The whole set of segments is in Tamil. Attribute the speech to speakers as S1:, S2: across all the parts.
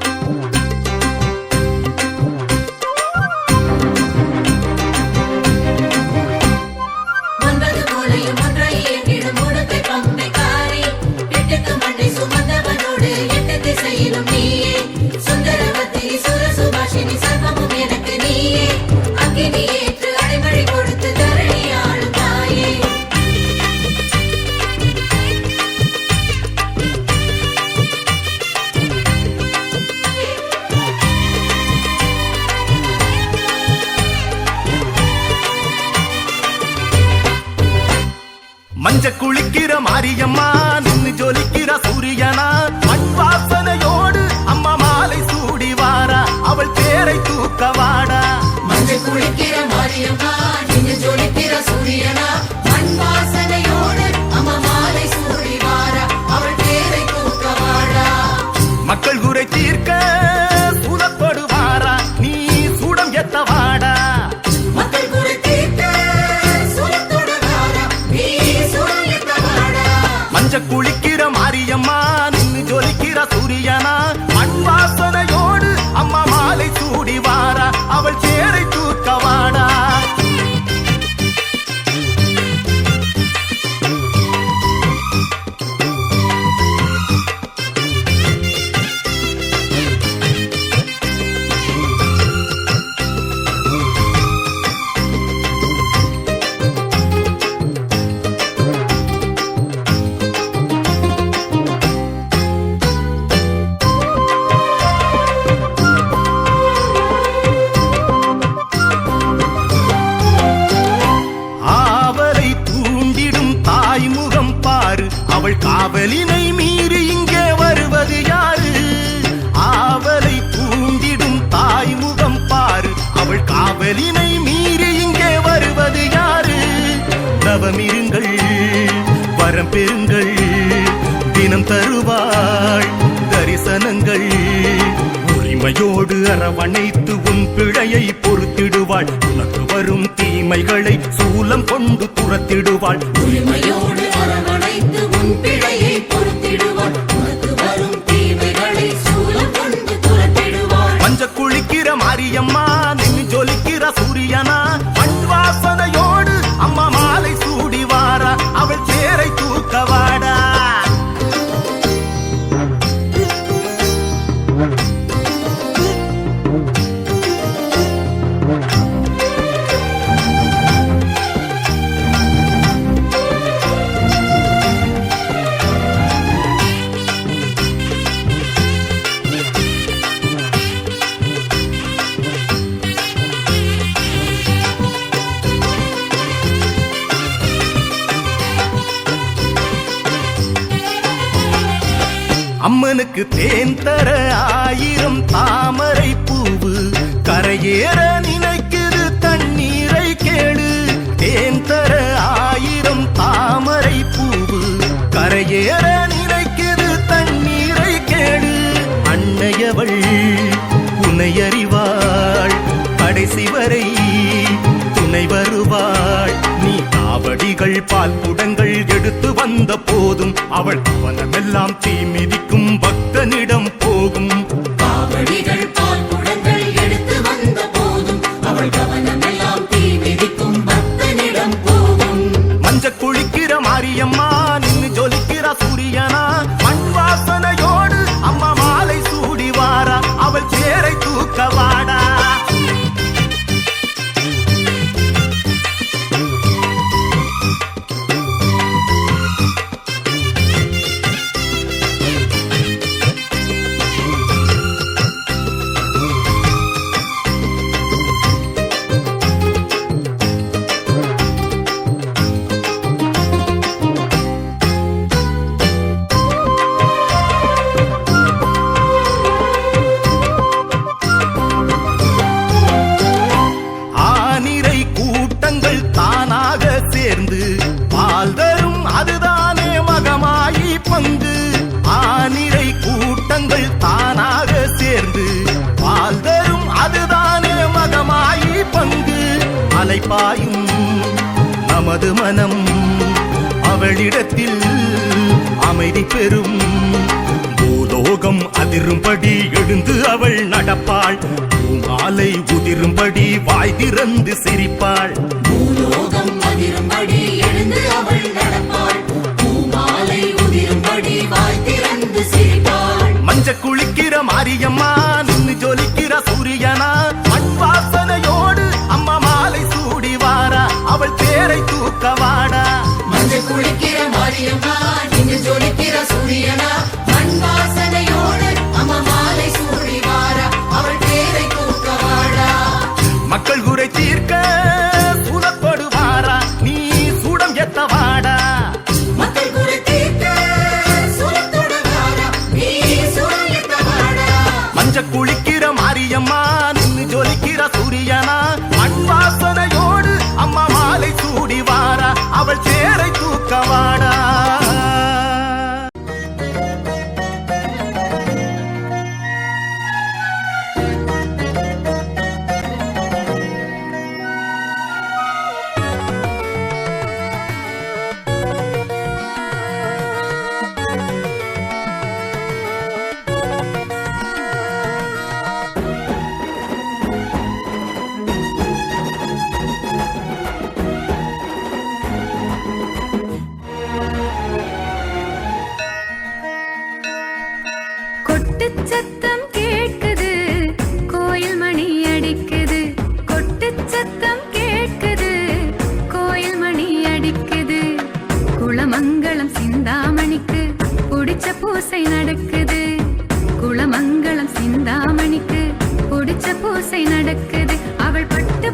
S1: Oh my. பேரை தூக்க வாடா.
S2: மஞ்சள் குளிக்கிற மாரியம்மா, நின்னு ஜொலிக்கிற சூரியனா, மண் வாசனையோடு அம்மா மாலை சூடி வாரா, அவள் பேரை தூக்க வாடா.
S1: மக்கள் குறை தீர்க்க நீ சூடம்
S2: மக்கள் குறை நீ
S1: குளிக்கிற மாரியம்மா நின்னு ஜொலிக்கிற சூரியனா? மண் அம்மா அடிவாரா அவள் சே வரம் பெறுங்கள். தினம் தருவாள் தரிசனங்கள். உரிமையோடு அரவணைத்து உன் பிழையை பொறுத்திடுவாள். உனக்கு வரும் தீமைகளை சூலம் கொண்டு துரத்திடுவாள்.
S2: உரிமையோடு அரவணைத்து உன் பிழையை பொறுத்திடுவாள்.
S1: குளிக்கிற மாரியம்மா நின்னு ஜொலிக்கிற சூரியனா அம்மனுக்கு தேன் தர ஆயிரம் தாமரை பூவு. கரையேற நினைக்குது தண்ணீரை கேடு தேன் தர ஆயிரம் தாமரை பூவு. கரையேற நினைக்குது தண்ணீரை கேடு அன்னையவள் உன்னையறிவாள் கடைசி வரை காவடிகள் பால் குடங்கள் எடுத்து வந்த போதும் அவள் அவனமெல்லாம் தீ மிதிக்கும் அலை பாயும் நமது மனம் அவளிடத்தில் அமைதி பெறும். பூலோகம் அதிரும்படி எழுந்து அவள் நடப்பாள். பூமாலை உதிரும்படி வாய் திறந்து சிரிப்பாள்.
S2: பூலோகம் அதிரும்படி எழுந்து அவள்
S3: ஓசை நடக்குது. அவள் பட்டு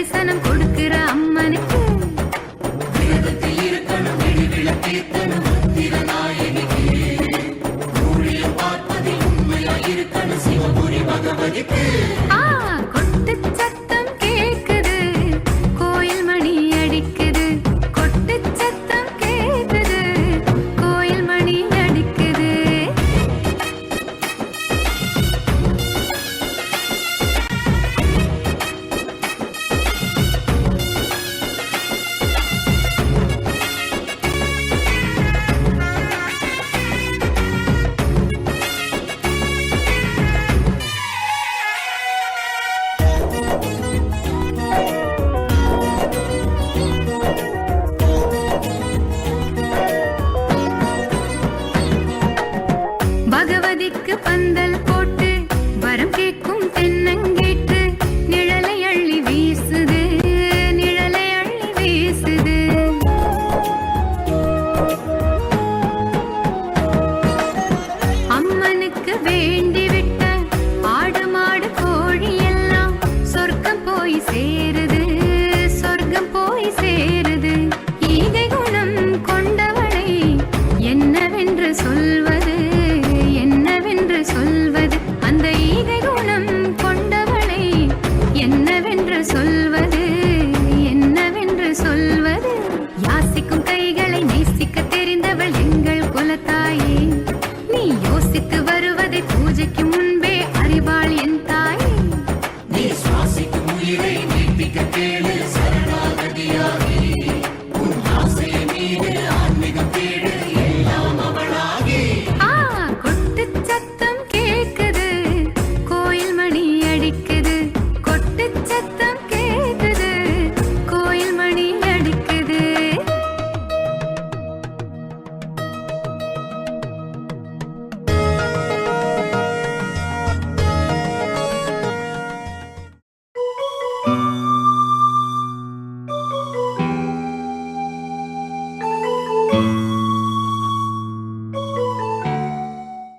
S3: தரிசனம்